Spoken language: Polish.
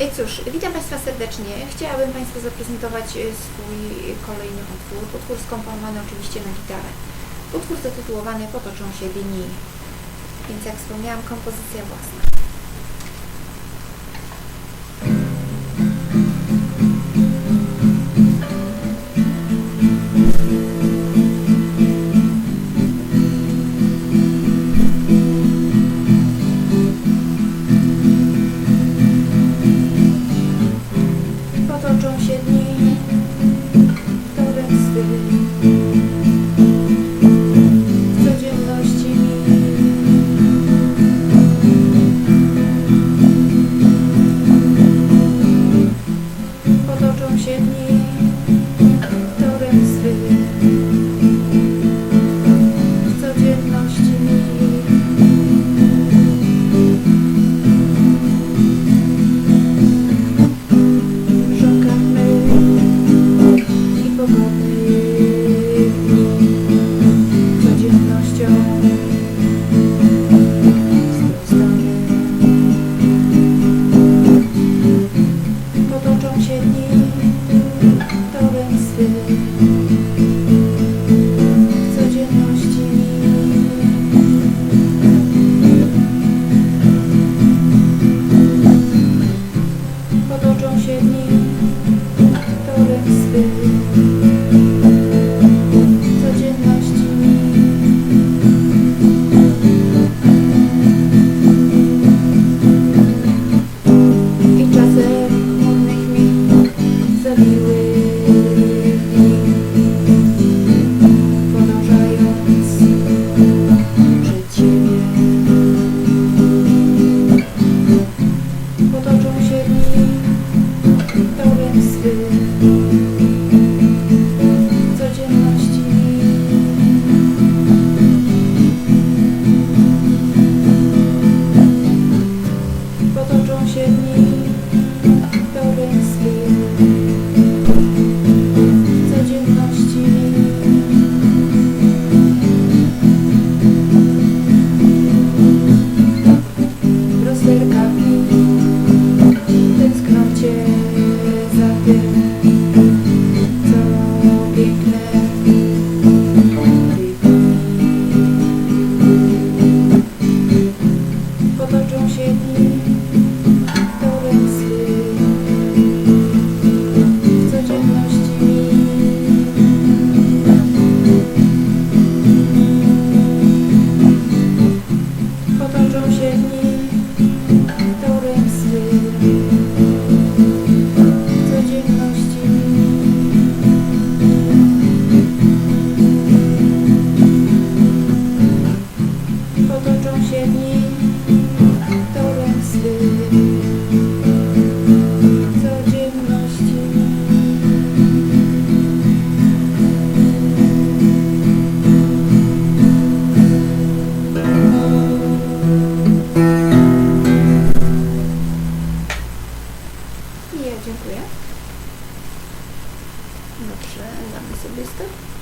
E, cóż, witam Państwa serdecznie. Chciałabym Państwu zaprezentować e, swój kolejny utwór, utwór skomponowany oczywiście na gitarę. Utwór zatytułowany Potoczą się linii, więc jak wspomniałam, kompozycja własna. been Tęsknocie za tym, co piękne Potoczą się dni Nie, dziękuję. Dobrze, damy sobie stop.